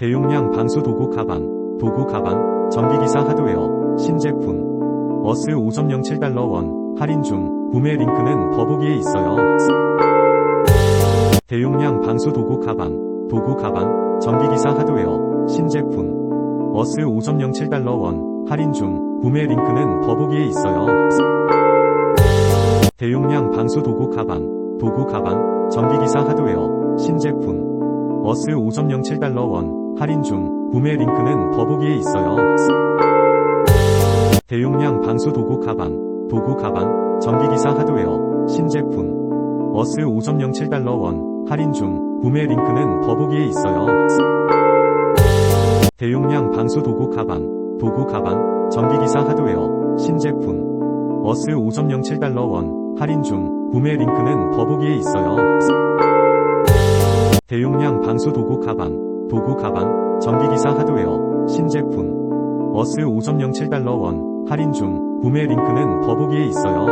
대용량 방수 도구 가방, 도구 가방, 전기기사 하드웨어, 신제품. 어스 5.07달러 원, 할인 중, 구매 링크는 더보기에 있어요. 대용량 방수 도구 가방, 도구 가방, 전기기사 하드웨어, 신제품. 어스 5.07달러 원, 할인 중, 구매 링크는 더보기에 있어요. 대용량 방수 도구 가방, 도구 가방, 전기기사 하드웨어, 신제품. 어스 5.07달러 원, 할인 중, 구매 링크는 더보기에 있어요. 대용량 방수 도구 가방, 도구 가방, 전기기사 하드웨어, 신제품. 어스 5.07달러 원, 할인 중, 구매 링크는 더보기에 있어요. 대용량 방수 도구 가방, 도구 가방, 전기기사 하드웨어, 신제품. 어스 5.07달러 원, 할인 중, 구매 링크는 더보기에 있어요. 대용량 방수 도구 가방, 도구 가방, 전기기사 하드웨어, 신제품. 어스 5.07달러 원, 할인 중, 구매 링크는 더보기에 있어요.